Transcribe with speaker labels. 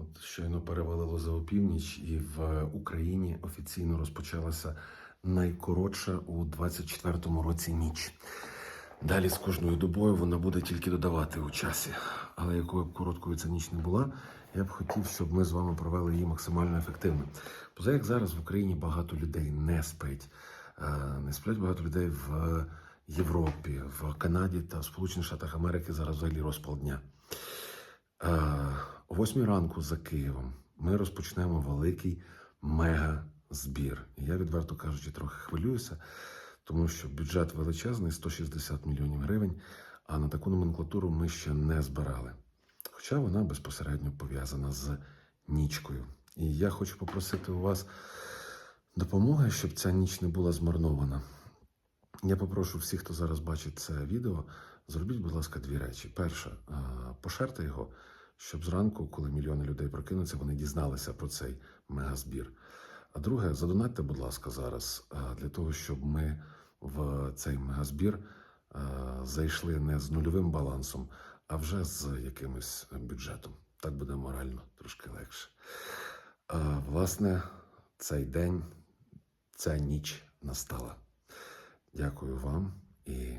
Speaker 1: От щойно перевалило за опівніч, і в Україні офіційно розпочалася найкоротша у 24-му році ніч. Далі з кожною добою вона буде тільки додавати у часі. Але якою б короткою ця ніч не була, я б хотів, щоб ми з вами провели її максимально ефективно. Поза як зараз в Україні багато людей не спить. Е, Не сплять багато людей в Європі, в Канаді та в Сполучених Штатах Америки зараз взагалі розпал дня. Восьмій ранку за Києвом ми розпочнемо великий мега-збір. Я, відверто кажучи, трохи хвилююся, тому що бюджет величезний 160 мільйонів гривень, а на таку номенклатуру ми ще не збирали. Хоча вона безпосередньо пов'язана з нічкою. І я хочу попросити у вас допомоги, щоб ця ніч не була змарнована. Я попрошу всіх, хто зараз бачить це відео, зробіть, будь ласка, дві речі. Перше, е, поширте його, щоб зранку, коли мільйони людей прокинуться, вони дізналися про цей мегазбір. А друге, задонатьте, будь ласка, зараз е, для того, щоб ми в цей мегазбір е, зайшли не з нульовим балансом, а вже з якимось бюджетом. Так буде морально трошки легше. Е, Власне, цей день, ця ніч настала. Дякую вам і.